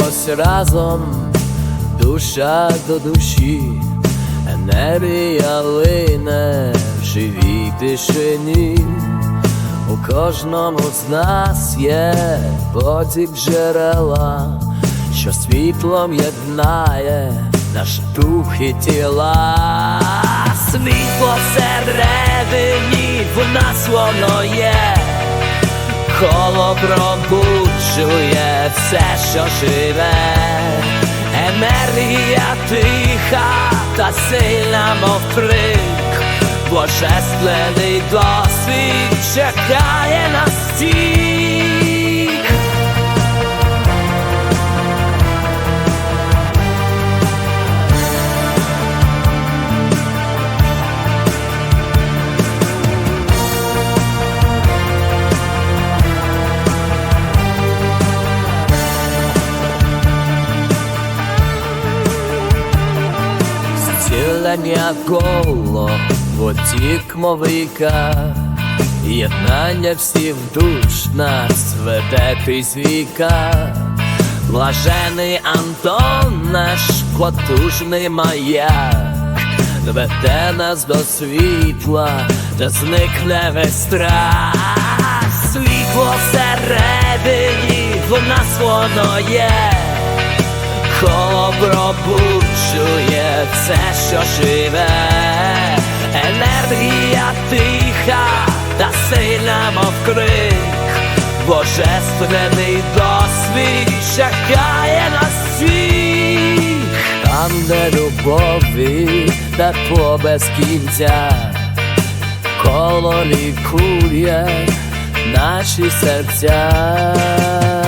Ось разом душа до душі, енергія лине в живій тишині. У кожному з нас є потік джерела, що світлом єднає наш дух і тіла. Світло всередині в нас воно є, коло пробуджує все, що живе, енергія тиха та сильна, мов крик, божественний досвід чекає на стік. Зцілення коло потік мовика, єднання всіх душ нас веде крізь віка, блажений Антон, наш потужний маяк, веде нас до світла, де зникне весь страх, світло всередині, в нас воно є коло пробуджує все, що живе, енергія тиха та сильна, мов крик, божественний досвід чекає на всіх, там, де любові тепло без кінця, коло лікує наші серця.